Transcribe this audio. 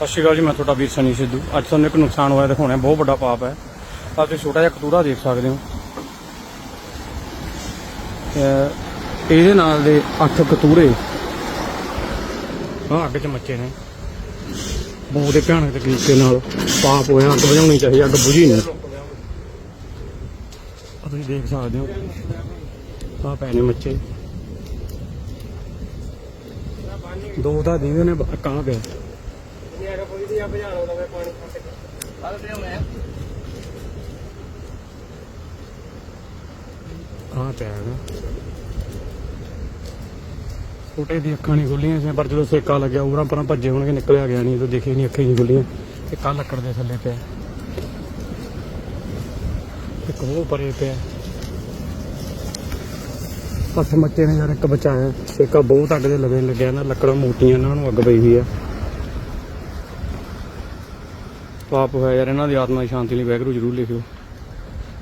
ਸਤਿ ਸ਼੍ਰੀ ਅਕਾਲ ਜੀ, ਮੈਂ ਤੁਹਾਡਾ ਵੀਰ ਸਨੀ ਸਿੱਧੂ। ਅੱਜ ਤੁਹਾਨੂੰ ਇੱਕ ਨੁਕਸਾਨ ਹੋਇਆ, ਦਿਖਾਉਣਾ ਬਹੁਤ ਵੱਡਾ ਪਾਪ ਹੈ। ਆਹ ਤੁਸੀਂ ਛੋਟਾ ਜਿਹਾ ਕਤੂਰਾ ਦੇਖ ਸਕਦੇ ਹੋ। ਇਹਦੇ ਨਾਲ ਦੇ ਅੱਠ ਕਤੂਰੇ ਆਹ ਅੱਗ 'ਚ ਮੱਚੇ ਨੇ। ਬਹੁਤ ਹੀ ਭਿਆਨਕ ਤਰੀਕੇ ਨਾਲ ਪਾਪ ਹੋਇਆ, ਅੱਗ ਬੁਝਾਉਣੀ ਚਾਹੀਦੀ, ਅੱਗ ਬੁਝੀ ਨਹੀਂ। ਤੁਸੀਂ ਦੇਖ ਸਕਦੇ ਹੋ, ਆਹ ਪੈ ਮੱਚੇ। ਦੋ ਤਾਂ ਦੀਦੇ ਨੇ ਕਾਂ ਪਿਆ ਹਾਂ ਤੇ ਹੈਗਾ ਛੋਟੇ ਦੀ ਅੱਖਾਂ ਨਹੀਂ ਖੁੱਲੀਆਂ ਸੀ ਪਰ ਜਦੋਂ ਸੇਕਾ ਲੱਗਿਆ, ਉਰਾਂ ਪਰਾਂ ਭੱਜੇ ਹੋਣਗੇ, ਨਿਕਲਿਆ ਗਿਆ ਨਹੀਂ ਤਾਂ ਦੇਖੇ ਨਹੀਂ, ਅੱਖਾਂ ਨਹੀਂ ਖੁੱਲੀਆਂ। ਤੇ ਕੱਲ ਲੱਕੜ ਦੇ ਥੱਲੇ ਪਿਆ। ਇੱਕ ਉਹ ਪਰੇ ਪਿਆ। ਪੱਥ ਮੱਚੇ ਨੇ ਯਾਰ, ਇੱਕ ਬਚਾਇਆ। ਸੇਕਾ ਬਹੁਤ ਅੱਗ ਦੇ ਲਵੇ ਲੱਗਿਆ ਨਾ, ਲੱਕੜਾਂ ਮੋਟੀਆਂ ਇਹਨਾਂ ਨੂੰ ਅੱਗ ਪਈ ਹੋਈ ਆ। ਪਾਪ ਹੋਇਆ ਯਾਰ ਇਹਨਾਂ ਦੀ ਆਤਮਾ ਦੀ ਸ਼ਾਂਤੀ ਲਈ ਵਾਹਿਗੁਰੂ ਜ਼ਰੂਰ ਲਿਖਿਓ।